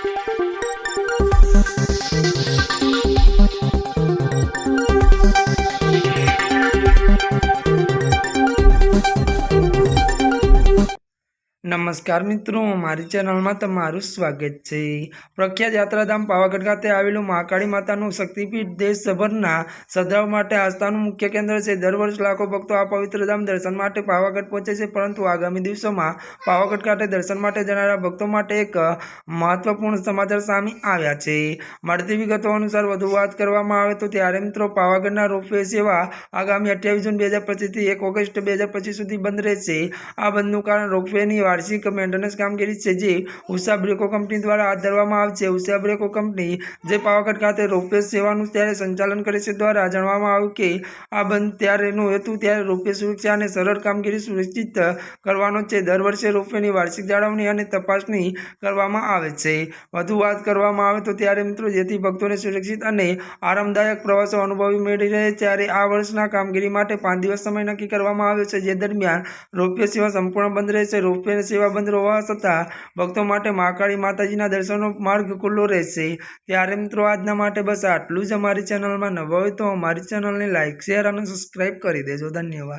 Thank you. નમસ્કાર મિત્રો, મારી ચેનલમાં તમારું સ્વાગત છે. પ્રખ્યાત યાત્રાધામ પાવાગઢ ખાતે આવેલું મહાકાળી માતાનું શક્તિપીઠ દેશભરના શ્રદ્ધાળુ માટે આસ્થાનું મુખ્ય કેન્દ્ર છે. દર વર્ષ લાખો ભક્તો આ પવિત્ર ધામ દર્શન માટે પાવાગઢ પહોંચે છે, પરંતુ આગામી દિવસોમાં પાવાગઢ ખાતે દર્શન માટે જનારા ભક્તો માટે એક મહત્વપૂર્ણ સમાચાર સામે આવ્યા છે. મળતી વિગતો અનુસાર વધુ વાત કરવામાં આવે તો ત્યારે મિત્રો, પાવાગઢના રોપવે સેવા આગામી અઠ્યાવીસ જૂન બે હજાર પચીસથી એક ઓગસ્ટ બે હજાર પચીસ સુધી બંધ રહેશે. આ બંધનું કારણ રોપવેની વાર્ષિક મેન્ટેનન્સ કામગીરી છે જે ઉષા બ્રેકો કંપની દ્વારા હાથ ધરવામાં આવશે ઉષા બ્રેકો કંપની જે પાવાગઢ ખાતે રોપવે સેવાનું ત્યારે સંચાલન કરે છે દ્વારા જણાવવામાં આવ્યું કે આ બંધ ત્યારેનો હેતુ ત્યારે રોપવે સુરક્ષા અને સરળ કામગીરી સુનિશ્ચિત કરવાનો છે. દર વર્ષે રોપવેની વાર્ષિક જાળવણી અને તપાસણી કરવામાં આવે છે. વધુ વાત કરવામાં આવે તો ત્યારે મિત્રો જેથી ભક્તોને સુરક્ષિત અને આરામદાયક પ્રવાસો અનુભવી મેળવી રહે ત્યારે આ વર્ષના કામગીરી માટે પાંચ દિવસ સમય નક્કી કરવામાં આવ્યો છે. જે દરમિયાન રોપવે સેવા સંપૂર્ણ બંધ રહેશે. રોપવે સેવા બંધ હોવા છતાં ભક્તો માટે મહાકાળી માતાજીના દર્શનનો માર્ગ ખુલ્લો રહેશે. ત્યારે મિત્રો, આજના માટે બસ આટલું જ અમારી ચેનલમાં નવા હોય તો અમારી ચેનલને લાઇક શેર અને સબસ્ક્રાઈબ કરી દેજો. ધન્યવાદ.